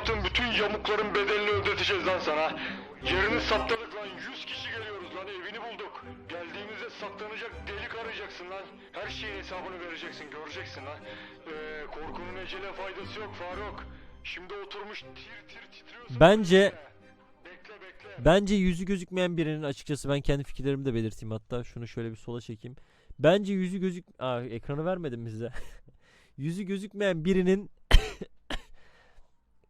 yaptığın bütün yamukların bedelini ödeteceğiz lan sana. Yerini saptadık lan. Yüz kişi geliyoruz lan. Evini bulduk. Geldiğimizde saklanacak delik arayacaksın lan. Her şeyin hesabını vereceksin. Göreceksin lan. Ee, korkunun ecele faydası yok Faruk. Şimdi oturmuş tir tir titriyorsun. Bence- Bekle bekle. Bence yüzü gözükmeyen birinin açıkçası ben kendi fikirlerimi de belirteyim hatta şunu şöyle bir sola çekeyim. Bence yüzü gözük Aa, ekranı vermedim bize. yüzü gözükmeyen birinin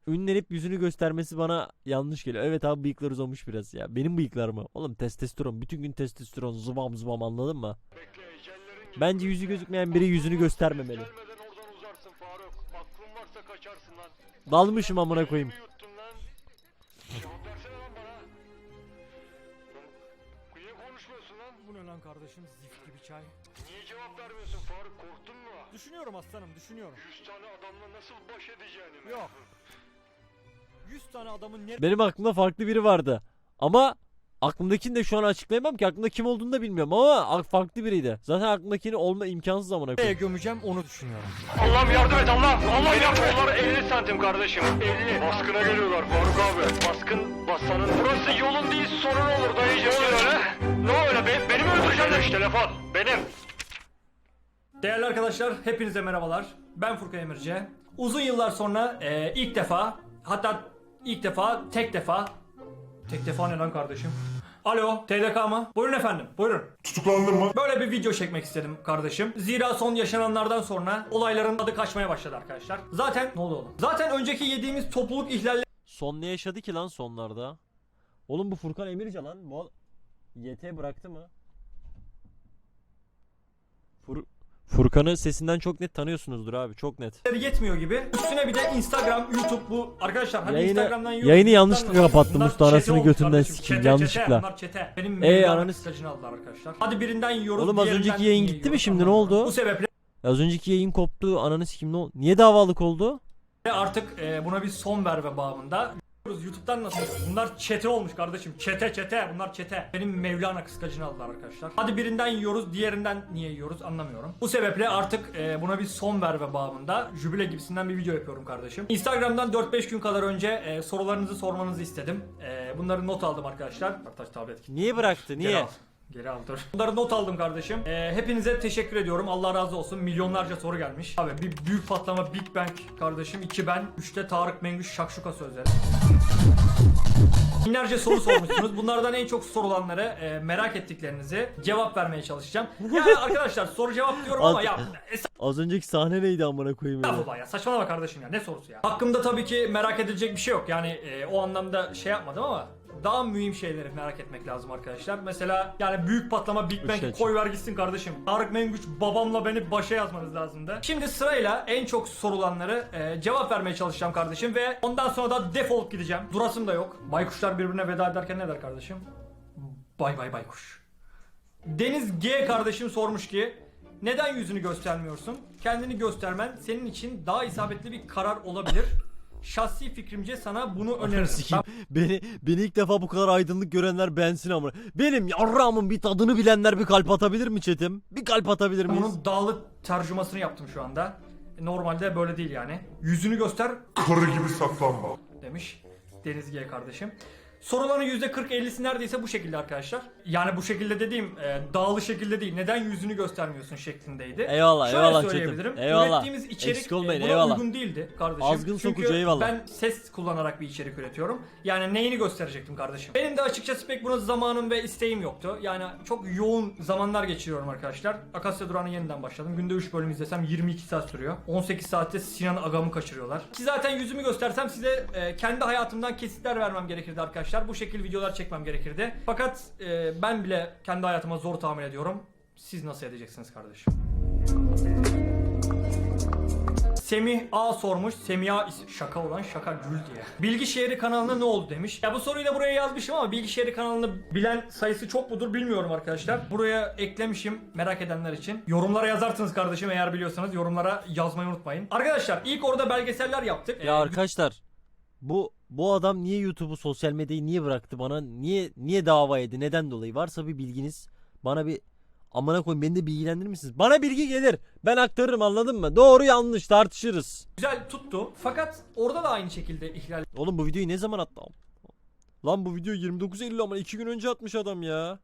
ünlenip yüzünü göstermesi bana yanlış geliyor. Evet abi bıyıklar uzamış biraz ya. Benim bıyıklar mı? Oğlum testosteron. Bütün gün testosteron zıvam zıvam anladın mı? Bence yüzü gözükmeyen biri yüzünü göstermemeli. Gelmeden oradan uzarsın Faruk. Aklın varsa kaçarsın lan. Dalmışım amına koyayım. Elimi yuttun lan. Cevap versene lan bana. Lan, Niye konuşmuyorsun lan? Bu ne lan kardeşim zift gibi çay. Niye cevap vermiyorsun Faruk? Korktun mu? Düşünüyorum aslanım düşünüyorum. Yüz tane adamla nasıl baş edeceğini mi? Yok. Benim aklımda farklı biri vardı. Ama aklımdakini de şu an açıklayamam ki aklımda kim olduğunu da bilmiyorum ama farklı biriydi. Zaten aklımdakini olma imkansız amına nereye koyayım. gömeceğim onu düşünüyorum. Allah'ım yardım et Allah'ım. Allah yardım et. Onlar 50 santim kardeşim. 50. Baskına geliyorlar Faruk abi. Baskın basanın. Burası yolun değil sorun olur dayıcı. Ne oluyor öyle? Ne öyle? Be beni mi öldüreceksin demiş telefon. Benim. Değerli arkadaşlar hepinize merhabalar. Ben Furkan Emirce. Uzun yıllar sonra e, ilk defa hatta ilk defa tek defa tek defa ne lan kardeşim? Alo TDK mı? Buyurun efendim buyurun. Tutuklandın mı? Böyle bir video çekmek istedim kardeşim. Zira son yaşananlardan sonra olayların adı kaçmaya başladı arkadaşlar. Zaten ne oldu oğlum? Zaten önceki yediğimiz topluluk ihlalleri Son ne yaşadı ki lan sonlarda? Oğlum bu Furkan Emirce lan. Bu YT bıraktı mı? Furkan'ı sesinden çok net tanıyorsunuzdur abi. Çok net. yetmiyor gibi. Üstüne bir de Instagram, YouTube bu arkadaşlar hani Yayını- Instagram'dan yayını YouTube'dan yanlışlıkla kapattım Bunlar Mustafa, anasını çete olmuş götünden kardeşim. sikeyim, Çete, yanlışlıkla. Çete, bunlar çete. Benim Ee, ananı s- kıskacını aldılar arkadaşlar. Hadi birinden yiyoruz. Oğlum az diğerinden önceki yayın gitti mi şimdi, ne oldu? Bu sebeple Az önceki yayın koptu. Ananı sikim ne oldu? Niye davalık oldu? artık e, buna bir son verme babında. YouTube'dan nasıl? Bunlar çete olmuş kardeşim. Çete çete. Bunlar çete. Benim Mevlana kıskacını aldılar arkadaşlar. Hadi birinden yiyoruz, diğerinden niye yiyoruz anlamıyorum. Bu sebeple artık e, buna bir son verme babında jübile gibisinden bir video yapıyorum kardeşim. Instagram'dan 4-5 gün kadar önce e, sorularınızı sormanızı istedim. E, bunları not aldım arkadaşlar. Arkadaş tablet Niye bıraktı? Niye? al. Geri al dur. Bunları not aldım kardeşim. Ee, hepinize teşekkür ediyorum. Allah razı olsun. Milyonlarca soru gelmiş. Abi bir büyük patlama Big Bang kardeşim. iki ben. Üçte Tarık Mengüş Şakşuka sözleri. Binlerce soru sormuşsunuz. Bunlardan en çok sorulanları e, merak ettiklerinizi cevap vermeye çalışacağım. Yani arkadaşlar soru cevap diyorum ama ya Az önceki sahne neydi amına koyayım ya? Estağfurullah ya saçmalama kardeşim ya ne sorusu ya. Hakkımda tabii ki merak edilecek bir şey yok yani e, o anlamda şey yapmadım ama daha mühim şeyleri merak etmek lazım arkadaşlar. Mesela yani büyük patlama Big Bang'i Üç koy ver gitsin kardeşim. Tarık Mengüç babamla beni başa yazmanız lazımdı. Şimdi sırayla en çok sorulanları e, cevap vermeye çalışacağım kardeşim ve ondan sonra da defolup gideceğim. Durasım da yok. Baykuşlar birbirine veda ederken ne der kardeşim? Bay bay baykuş. Deniz G kardeşim sormuş ki neden yüzünü göstermiyorsun? Kendini göstermen senin için daha isabetli bir karar olabilir. Şahsi fikrimce sana bunu öneririm. Sikeyim. Beni beni ilk defa bu kadar aydınlık görenler bensin amına. Benim yarrağımın bir tadını bilenler bir kalp atabilir mi çetim? Bir kalp atabilir miyiz? bunun dağlı tercümasını yaptım şu anda. Normalde böyle değil yani. Yüzünü göster Karı gibi saklanma. demiş Deniz G kardeşim. Soruların %40-50'si neredeyse bu şekilde arkadaşlar. Yani bu şekilde dediğim e, dağlı şekilde değil. Neden yüzünü göstermiyorsun şeklindeydi. Eyvallah, Şöyle eyvallah söyleyebilirim. Çetin, eyvallah. Ürettiğimiz içerik Eksik olmayın, e, buna eyvallah. uygun değildi kardeşim. Azgın Çünkü sokucu, eyvallah. ben ses kullanarak bir içerik üretiyorum. Yani neyini gösterecektim kardeşim. Benim de açıkçası pek buna zamanım ve isteğim yoktu. Yani çok yoğun zamanlar geçiriyorum arkadaşlar. Akasya Duran'a yeniden başladım. Günde 3 bölüm izlesem 22 saat sürüyor. 18 saatte Sinan Agam'ı kaçırıyorlar. Ki zaten yüzümü göstersem size e, kendi hayatımdan kesitler vermem gerekirdi arkadaşlar. Bu şekil videolar çekmem gerekirdi. Fakat e, ben bile kendi hayatıma zor tahammül ediyorum. Siz nasıl edeceksiniz kardeşim? Semih A sormuş. Semih A is- şaka olan şaka gül diye. Bilgi şehri kanalına ne oldu demiş. Ya bu soruyu da buraya yazmışım ama bilgi şehri kanalını bilen sayısı çok mudur bilmiyorum arkadaşlar. Buraya eklemişim merak edenler için. Yorumlara yazarsınız kardeşim eğer biliyorsanız yorumlara yazmayı unutmayın. Arkadaşlar ilk orada belgeseller yaptık. Ya Ee, arkadaşlar bu bu adam niye YouTube'u sosyal medyayı niye bıraktı bana? Niye niye dava yedi? Neden dolayı? Varsa bir bilginiz bana bir Amına koyayım beni de bilgilendirir misiniz? Bana bilgi gelir. Ben aktarırım anladın mı? Doğru yanlış tartışırız. güzel tuttu. Fakat orada da aynı şekilde ihlal Oğlum bu videoyu ne zaman attı? Lan bu video 29 Eylül ama 2 gün önce atmış adam ya.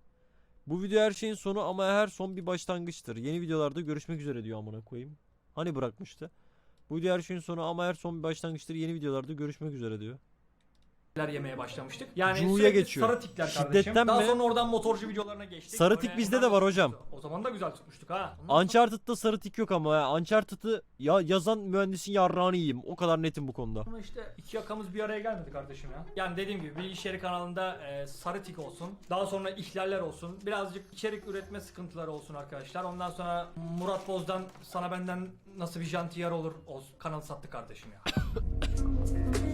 Bu video her şeyin sonu ama her son bir başlangıçtır. Yeni videolarda görüşmek üzere diyor amına koyayım. Hani bırakmıştı? Bu video her şeyin sonu ama her son bir başlangıçtır. Yeni videolarda görüşmek üzere diyor. Yemeye başlamıştık. Yani Cuğuya sürekli geçiyor. sarı tikler kardeşim. Şiddetten Daha mi? sonra oradan motorcu videolarına geçtik. Sarı tik bizde de var hocam. O zaman da güzel tutmuştuk ha. Ondan Uncharted'da sarı tik yok ama ya. Uncharted'ı ya yazan mühendisin yarrağını yiyeyim. O kadar netim bu konuda. Ama işte iki yakamız bir araya gelmedi kardeşim ya. Yani dediğim gibi bir içerik kanalında e, sarı tik olsun. Daha sonra ihlaller olsun. Birazcık içerik üretme sıkıntıları olsun arkadaşlar. Ondan sonra Murat Boz'dan sana benden nasıl bir jantiyar olur o kanalı sattı kardeşim ya.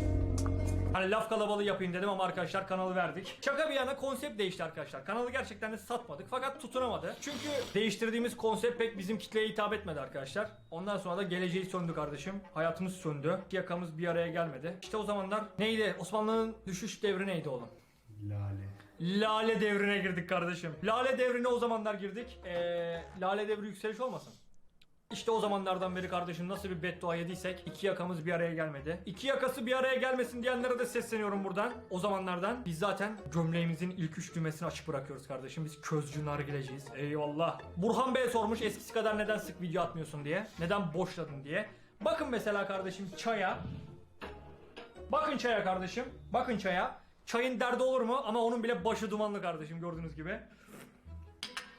Hani laf kalabalığı yapayım dedim ama arkadaşlar kanalı verdik. Şaka bir yana konsept değişti arkadaşlar. Kanalı gerçekten de satmadık fakat tutunamadı. Çünkü değiştirdiğimiz konsept pek bizim kitleye hitap etmedi arkadaşlar. Ondan sonra da geleceği söndü kardeşim. Hayatımız söndü. Yakamız bir araya gelmedi. İşte o zamanlar neydi? Osmanlı'nın düşüş devri neydi oğlum? Lale. Lale devrine girdik kardeşim. Lale devrine o zamanlar girdik. Ee, Lale devri yükseliş olmasın? İşte o zamanlardan beri kardeşim nasıl bir beddua yediysek iki yakamız bir araya gelmedi. İki yakası bir araya gelmesin diyenlere de sesleniyorum buradan. O zamanlardan biz zaten gömleğimizin ilk üç düğmesini açık bırakıyoruz kardeşim. Biz közcü nargileciyiz. Eyvallah. Burhan Bey sormuş eskisi kadar neden sık video atmıyorsun diye. Neden boşladın diye. Bakın mesela kardeşim çaya. Bakın çaya kardeşim. Bakın çaya. Çayın derdi olur mu? Ama onun bile başı dumanlı kardeşim gördüğünüz gibi.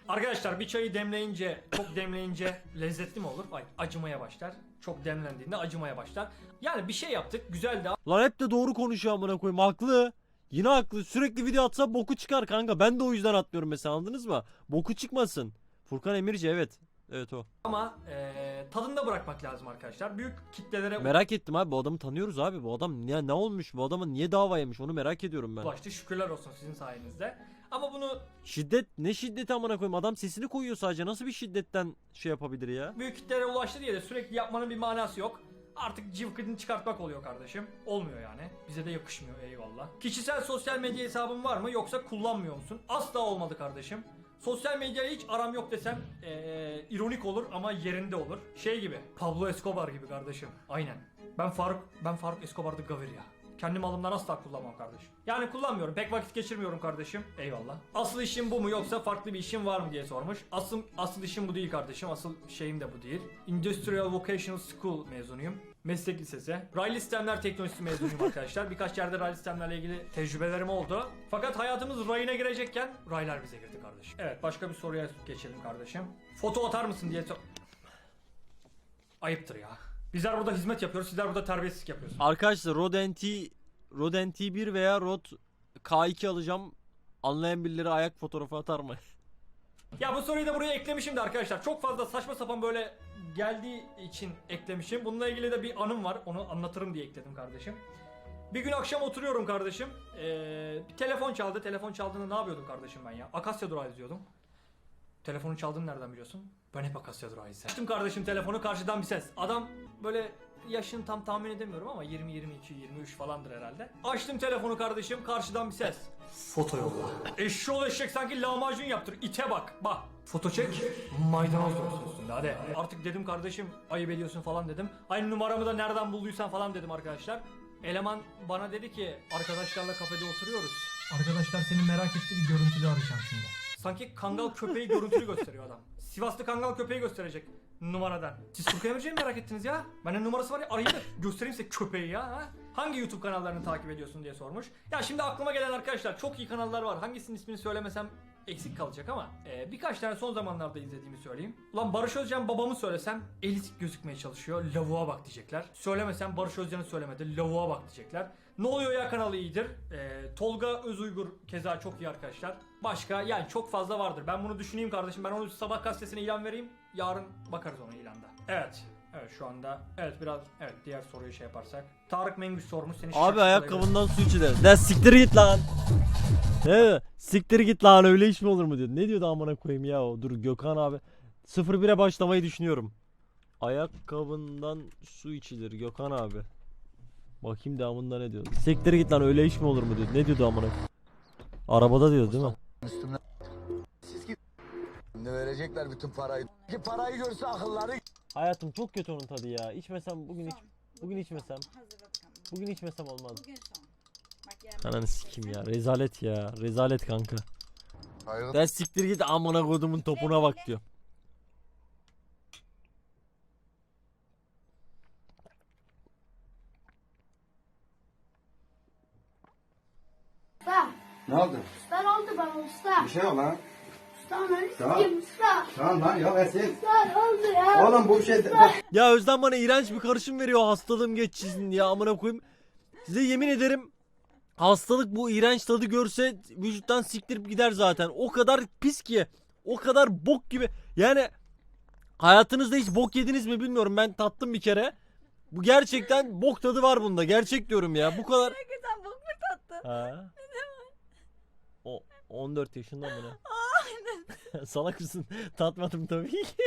Arkadaşlar bir çayı demleyince, çok demleyince lezzetli mi olur? Ay acımaya başlar. Çok demlendiğinde acımaya başlar. Yani bir şey yaptık. Güzeldi Lan hep de doğru konuşuyor amına koyayım. Haklı. Yine haklı. Sürekli video atsa boku çıkar kanka. Ben de o yüzden atmıyorum mesela anladınız mı? Boku çıkmasın. Furkan Emirci evet. Evet o. ama eee, tadında bırakmak lazım arkadaşlar. Büyük kitlelere Merak ettim abi bu adamı tanıyoruz abi. Bu adam ne, ne olmuş? Bu adama niye dava yemiş? Onu merak ediyorum ben. ulaştı. Şükürler olsun sizin sayenizde. Ama bunu Şiddet ne şiddeti amına koyayım? Adam sesini koyuyor sadece. Nasıl bir şiddetten şey yapabilir ya? büyük kitlelere ulaştı diye de sürekli yapmanın bir manası yok. Artık cıvkını çıkartmak oluyor kardeşim. Olmuyor yani. Bize de yakışmıyor eyvallah. Kişisel sosyal medya hesabın var mı yoksa kullanmıyor musun? Asla olmadı kardeşim. Sosyal medyayla hiç aram yok desem eee, ironik olur ama yerinde olur. Şey gibi. Pablo Escobar gibi kardeşim. Aynen. Ben Faruk ben Faruk Escobar'da gavir ya. Kendi malımdan asla kullanmam kardeşim. Yani kullanmıyorum. Pek vakit geçirmiyorum kardeşim. Eyvallah. Asıl işim bu mu yoksa farklı bir işim var mı diye sormuş. Asıl asıl işim bu değil kardeşim. Asıl şeyim de bu değil. Industrial Vocational School mezunuyum. Meslek lisesi. Raylı sistemler teknolojisi mezunuyum arkadaşlar. Birkaç yerde raylı sistemlerle ilgili tecrübelerim oldu. Fakat hayatımız rayına girecekken raylar bize girdi kardeşim. Evet başka bir soruya geçelim kardeşim. Foto atar mısın diye sor- Ayıptır ya. Bizler burada hizmet yapıyoruz. Sizler burada terbiyesizlik yapıyorsunuz. Arkadaşlar Rode NT Rode NT1 veya Rode K2 alacağım. Anlayan birileri ayak fotoğrafı atar mı? Ya bu soruyu da buraya eklemişim de arkadaşlar. Çok fazla saçma sapan böyle geldiği için eklemişim. Bununla ilgili de bir anım var. Onu anlatırım diye ekledim kardeşim. Bir gün akşam oturuyorum kardeşim. Ee, bir telefon çaldı. Telefon çaldığında ne yapıyordum kardeşim ben ya? Akasya durağı izliyordum. Telefonun çaldığını nereden biliyorsun? Ben hep Akasya durağı izlerim. Açtım kardeşim telefonu karşıdan bir ses. Adam böyle yaşını tam tahmin edemiyorum ama 20, 22, 23 falandır herhalde. Açtım telefonu kardeşim karşıdan bir ses. Foto yolla. Eşşoğlu eşek sanki lahmacun yaptır. İte bak. Bak. Foto çek. Maydanoz da olsun üstünde hadi. Artık dedim kardeşim ayıp ediyorsun falan dedim. Aynı numaramı da nereden bulduysan falan dedim arkadaşlar. Eleman bana dedi ki arkadaşlarla kafede oturuyoruz. Arkadaşlar seni merak etti bir görüntülü arayacağım şimdi. Sanki kangal köpeği görüntülü gösteriyor adam. Sivaslı kangal köpeği gösterecek numaradan. Siz Furkan Emirci'yi mi merak ettiniz ya? Bende numarası var ya arayayım da göstereyim size köpeği ya. Ha? Hangi YouTube kanallarını takip ediyorsun diye sormuş. Ya şimdi aklıma gelen arkadaşlar çok iyi kanallar var. Hangisinin ismini söylemesem eksik kalacak ama e, birkaç tane son zamanlarda izlediğimi söyleyeyim. Ulan Barış Özcan babamı söylesem elit gözükmeye çalışıyor. Lavuğa bak diyecekler. Söylemesem Barış Özcan'ı söylemedi. Lavuğa bak diyecekler. Ne oluyor ya kanalı iyidir. E, Tolga Özuygur keza çok iyi arkadaşlar. Başka yani çok fazla vardır. Ben bunu düşüneyim kardeşim. Ben onu sabah gazetesine ilan vereyim. Yarın bakarız ona ilanda. Evet. Evet şu anda evet biraz evet diğer soruyu şey yaparsak. Tarık Mengüç sormuş seni Abi ayakkabından su içilir. Ne siktir git lan. Ne? Siktir git lan öyle iş mi olur mu diyor. Ne diyordu amına koyayım ya o. Dur Gökhan abi. 0-1'e başlamayı düşünüyorum. Ayakkabından su içilir Gökhan abi. Bakayım devamında ne diyor. Siktir git lan öyle iş mi olur mu diyor. Ne diyordu amına. Arabada diyor değil mi? üstümden siz gibi Şimdi verecekler bütün parayı. Ki parayı görse akılları Hayatım çok kötü onun tadı ya. İçmesem bugün iç. Bugün içmesem. Bugün içmesem olmaz. Bugün son. Bak yarın Ananı sikim ya. Rezalet ya. Rezalet kanka. Hayır. Sen siktir git amına kodumun topuna bak diyor. Usta, Ne oldu? usta ne oldu bana usta? Bir şey yok lan. Usta ben Tamam. usta. Tamam lan yok Esin. Usta ne oldu ya? Oğlum bu şey... Ya Özlem bana iğrenç bir karışım veriyor hastalığım geçsin diye amına koyayım. Size yemin ederim hastalık bu iğrenç tadı görse vücuttan siktirip gider zaten. O kadar pis ki. O kadar bok gibi. Yani hayatınızda hiç bok yediniz mi bilmiyorum. Ben tattım bir kere. Bu gerçekten bok tadı var bunda. Gerçek diyorum ya. Bu kadar. Hakikaten bok mu tattın? Ha. O 14 yaşında mı ne? Salak mısın? Tatmadım tabii ki.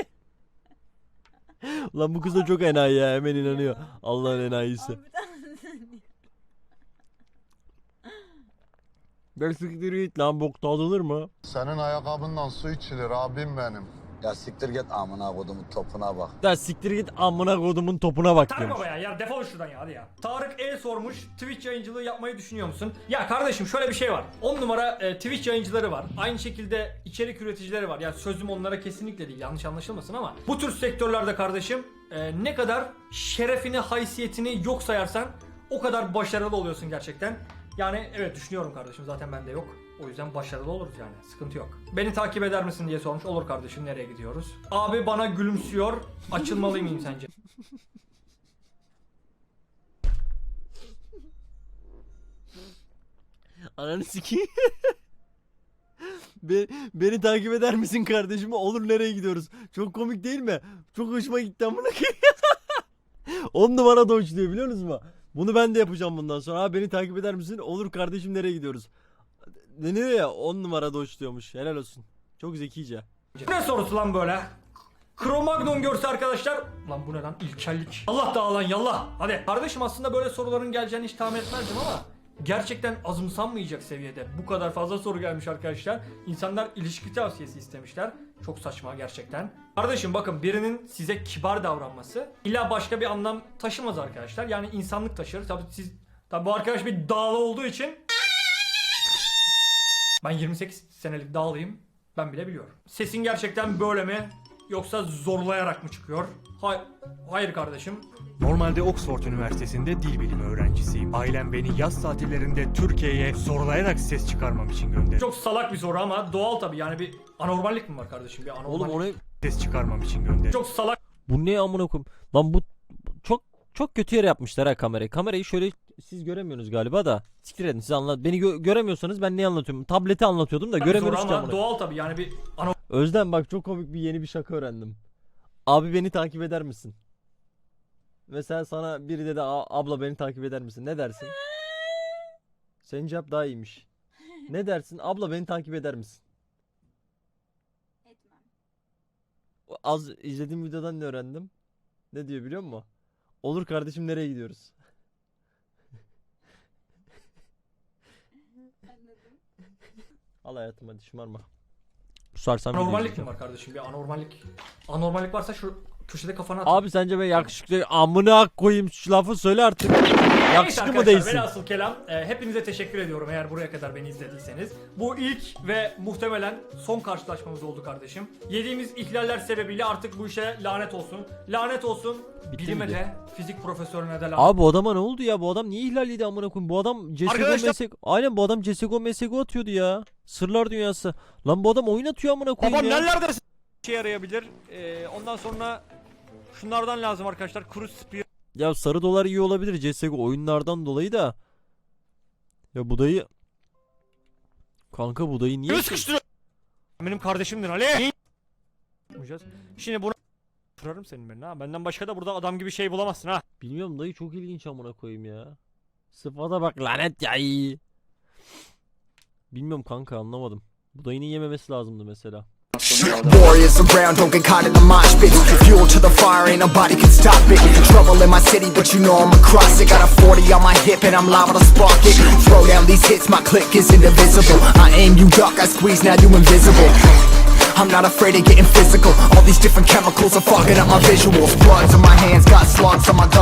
Ulan bu kız da çok enayi ya hemen inanıyor. Allah'ın enayisi. Ben siktir git lan bok tadılır mı? Senin ayakkabından su içilir abim benim. Ya siktir git amına kodumun topuna bak. Ya siktir git amına kodumun topuna bak Tarık baba ya, ya defol şuradan ya hadi ya. Tarık E sormuş Twitch yayıncılığı yapmayı düşünüyor musun? Ya kardeşim şöyle bir şey var. 10 numara e, Twitch yayıncıları var. Aynı şekilde içerik üreticileri var. Ya sözüm onlara kesinlikle değil yanlış anlaşılmasın ama bu tür sektörlerde kardeşim e, ne kadar şerefini haysiyetini yok sayarsan o kadar başarılı oluyorsun gerçekten. Yani evet düşünüyorum kardeşim zaten bende yok. O yüzden başarılı oluruz yani. Sıkıntı yok. Beni takip eder misin diye sormuş. Olur kardeşim nereye gidiyoruz? Abi bana gülümsüyor. Açılmalı mıyım sence? Ananı sikeyim. Be- beni takip eder misin kardeşim? Olur nereye gidiyoruz? Çok komik değil mi? Çok hoşuma gitti amına koyayım. 10 numara Dodge diyor biliyor musunuz? Bunu ben de yapacağım bundan sonra. Ha beni takip eder misin? Olur kardeşim nereye gidiyoruz? Deniyor ya? 10 numara Dodge diyormuş. Helal olsun. Çok zekice. Ne sorusu lan böyle? Cro-Magnon görse arkadaşlar Lan bu ne lan? İlkellik. Allah dağılan yallah. Hadi. Kardeşim aslında böyle soruların geleceğini hiç tahmin etmezdim ama Gerçekten azımsanmayacak seviyede bu kadar fazla soru gelmiş arkadaşlar. İnsanlar ilişki tavsiyesi istemişler. Çok saçma gerçekten. Kardeşim bakın birinin size kibar davranması illa başka bir anlam taşımaz arkadaşlar. Yani insanlık taşır. Tabii siz Tabii bu arkadaş bir dağlı olduğu için ben 28 senelik dağlıyım. Ben bile biliyorum. Sesin gerçekten böyle mi? Yoksa zorlayarak mı çıkıyor? Hay hayır kardeşim. Normalde Oxford Üniversitesi'nde dil bilimi öğrencisiyim. Ailem beni yaz tatillerinde Türkiye'ye zorlayarak ses çıkarmam için gönderdi. Çok salak bir soru ama doğal tabii. Yani bir anormallik mi var kardeşim? Bir anormallik. Oğlum onu Ses çıkarmam için gönderdi. çok salak bu ne amına koyayım? Lan bu çok çok kötü yere yapmışlar ha kamerayı. Kamerayı şöyle siz göremiyorsunuz galiba da. Siktir edin siz anlat. Beni gö- göremiyorsanız ben ne anlatıyorum? Tableti anlatıyordum da göremiyoruz ki ama amına. doğal tabii. Yani bir Özlem bak çok komik bir yeni bir şaka öğrendim. Abi beni takip eder misin? Mesela sana biri dedi "A- abla beni takip eder misin? Ne dersin? Senin cevap daha iyiymiş. Ne dersin? Abla beni takip eder misin? etmem. Az izlediğim videodan ne öğrendim? Ne diyor biliyor musun? Olur kardeşim nereye gidiyoruz? Al hayatım hadi şımarma. Susarsam anormallik mi var kardeşim? Bir anormallik. Anormallik varsa şu köşede kafana at. Abi sence ben yakışıklı amına koyayım şu lafı söyle artık. Neyse Yakışıklı mı arkadaşlar, değilsin? Velhasıl kelam e, hepinize teşekkür ediyorum eğer buraya kadar beni izlediyseniz. Bu ilk ve muhtemelen son karşılaşmamız oldu kardeşim. Yediğimiz ihlaller sebebiyle artık bu işe lanet olsun. Lanet olsun Bitti bilime mi de fizik profesörüne de lanet. Abi bu adama ne oldu ya? Bu adam niye ihlal yedi amına koyayım? Bu adam CSGO Arkadaşlar- MSG... Aynen bu adam CSGO MSGO atıyordu ya. Sırlar dünyası. Lan bu adam oyun atıyor amına koyayım Babam ya. nelerde işe yarayabilir. Ee, ondan sonra şunlardan lazım arkadaşlar. Cruise Spear. Ya sarı dolar iyi olabilir CSGO oyunlardan dolayı da. Ya bu dayı... Kanka bu dayı niye... sıkıştırıyor. Benim kardeşimdir Ali. Şimdi bunu Kırarım senin beni ha. Benden başka da burada adam gibi şey bulamazsın ha. Bilmiyorum dayı çok ilginç amına koyayım ya. Sıfata bak lanet ya iyi. Bilmiyorum kanka anlamadım. Bu dayının yememesi lazımdı mesela. Warriors around, don't get caught in the mosh pit. Fuel to the fire, ain't nobody can stop it. Trouble in my city, but you know I'm across it. Got a 40 on my hip, and I'm liable to spark it. Throw down these hits, my click is indivisible. I aim, you duck, I squeeze, now you invisible. I'm not afraid of getting physical. All these different chemicals are fogging up my visuals. Bloods on my hands, got slugs on my gun.